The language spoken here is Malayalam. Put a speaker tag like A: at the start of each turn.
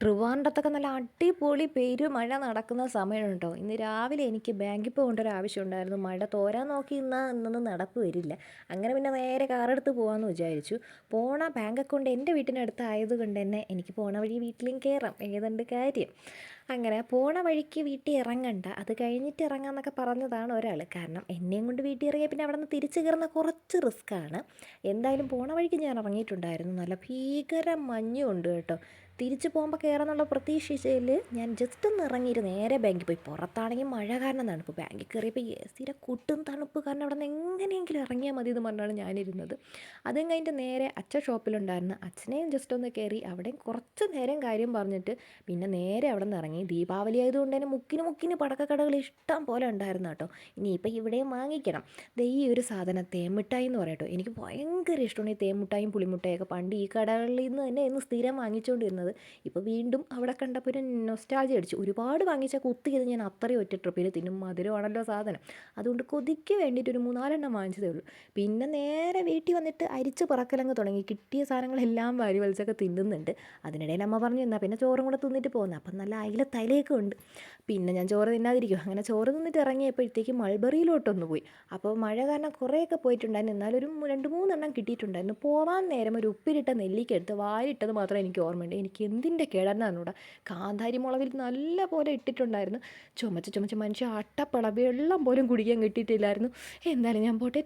A: ട്രിവാൻഡ്രത്തൊക്കെ നല്ല അടിപൊളി പെരുമഴ നടക്കുന്ന സമയമുണ്ടോ? ഇന്ന് രാവിലെ എനിക്ക് ബാങ്കിൽ പോകേണ്ട ഒരു ആവശ്യം ഉണ്ടായിരുന്നു മഴ തോരാൻ നോക്കി ഇന്ന് ഇന്നൊന്നും നടപ്പ് വരില്ല. അങ്ങനെ പിന്നെ നേരെ കാറെടുത്ത് പോകാമെന്ന് വിചാരിച്ചു. പോണ ബാങ്ക് അക്കൗണ്ട് എന്റെ വീട്ടിനടുത്ത് ആയതുകൊണ്ട് തന്നെ എനിക്ക് പോണ വഴി വീട്ടിലും കയറാം ഏതുണ്ട് കാര്യം. അങ്ങനെ പോണ വഴിക്ക് വീട്ടിൽ ഇറങ്ങണ്ട അത് കഴിഞ്ഞിട്ട് ഇറങ്ങാമെന്നൊക്കെ പറഞ്ഞതാണ് ഒരാൾ കാരണം എന്നെയും കൊണ്ട് വീട്ടിൽ ഇറങ്ങിയ പിന്നെ അവിടെ നിന്ന് തിരിച്ച് കയറുന്ന കുറച്ച് റിസ്ക്കാണ്. എന്തായാലും പോണ വഴിക്ക് ഞാൻ ഇറങ്ങിയിട്ടുണ്ടായിരുന്നു. നല്ല ഭീകര മഞ്ഞുണ്ട് കേട്ടോ. തിരിച്ചു പോകുമ്പോൾ കയറാന്നുള്ള പ്രതീക്ഷിച്ചതിൽ ഞാൻ ജസ്റ്റ് ഒന്ന് ഇറങ്ങിയിട്ട് നേരെ ബാങ്കിൽ പോയി. പുറത്താണെങ്കിൽ മഴ കാരണം തണുപ്പ്. ബാങ്കിൽ കയറിയപ്പോൾ എ സിയുടെ കുട്ടും തണുപ്പ് കാരണം അവിടെ നിന്ന് എങ്ങനെയെങ്കിലും ഇറങ്ങിയാൽ മതി എന്ന് പറഞ്ഞാണ് ഞാനിരുന്നത്. അതും കഴിഞ്ഞിട്ട് നേരെ അച്ഛൻ ഷോപ്പിലുണ്ടായിരുന്നു. അച്ഛനെയും ജസ്റ്റ് ഒന്ന് കയറി അവിടെയും കുറച്ച് നേരം കാര്യം പറഞ്ഞിട്ട് പിന്നെ നേരെ അവിടെ നിന്ന് ഇറങ്ങി. ദീപാവലി ആയതുകൊണ്ട് തന്നെ മുക്കിന് മുക്കിന് പടക്കക്കടകൾ ഇഷ്ടം പോലെ ഉണ്ടായിരുന്നു കേട്ടോ. ഇനിയിപ്പോൾ ഇവിടെയും വാങ്ങിക്കണം. ദേ ഈ ഒരു സാധനം തേമിട്ടായി എന്ന് പറയട്ടോ. എനിക്ക് ഭയങ്കര ഇഷ്ടമാണ് ഈ തേമുട്ടായും പുളിമുട്ടായൊക്കെ. പണ്ട് ഈ കടകളിൽ നിന്ന് തന്നെ ഇന്ന് സ്ഥിരം വാങ്ങിച്ചുകൊണ്ടിരുന്നത് ഇപ്പോൾ വീണ്ടും അവിടെ കണ്ടപ്പോൾ ഒരു നൊസ്റ്റാജി അടിച്ചു. ഒരുപാട് വാങ്ങിച്ചാൽ ചെയ്ത് ഞാൻ അത്രയും ഒറ്റ ട്രിപ്പിൽ തിന്നും. മധുരമാണല്ലോ സാധനം. അതുകൊണ്ട് കൊതിക്ക് വേണ്ടിയിട്ട് ഒരു മൂന്നാലെണ്ണം വാങ്ങിച്ചതേ ഉള്ളൂ. പിന്നെ നേരെ വീട്ടിൽ വന്നിട്ട് അരിച്ച് പറക്കലങ്ങ് തുടങ്ങി. കിട്ടിയ സാധനങ്ങളെല്ലാം വാരി വലിച്ചൊക്കെ തിന്നുന്നുണ്ട്. അതിനിടയിൽ അമ്മ പറഞ്ഞു എന്നാൽ പിന്നെ ചോറും കൂടെ തിന്നിട്ട് പോകുന്നത് അപ്പം നല്ല അയില തലയൊക്കെ ഉണ്ട്. പിന്നെ ഞാൻ ചോറ് തിന്നാതിരിക്കും അങ്ങനെ ചോറ് തിന്നിട്ട് ഇറങ്ങിയപ്പോഴത്തേക്ക് മൾബറിയിലോട്ടൊന്ന് പോയി. അപ്പോൾ മഴ കാരണം കുറേയൊക്കെ പോയിട്ടുണ്ടായിരുന്നു. എന്നാലൊരു രണ്ട് മൂന്നെണ്ണം കിട്ടിയിട്ടുണ്ടായിരുന്നു. പോവാൻ നേരം ഒരു ഉപ്പിലിട്ട നെല്ലിക്ക എടുത്ത് വാരിട്ടത് മാത്രമേ എനിക്ക് ഓർമ്മയുണ്ട്. എനിക്ക് എന്തിന്റെ കേടായിരുന്നൂടാ കാന്താരി മുളകിൽ നല്ല പോലെ ഇട്ടിട്ടുണ്ടായിരുന്നു. ചുമച്ച് ചുമച്ച് മനുഷ്യ അട്ടപ്പള വെള്ളം പോലും കുടിക്കാൻ കിട്ടിയിട്ടില്ലായിരുന്നു. എന്തായാലും ഞാൻ പോട്ടെ.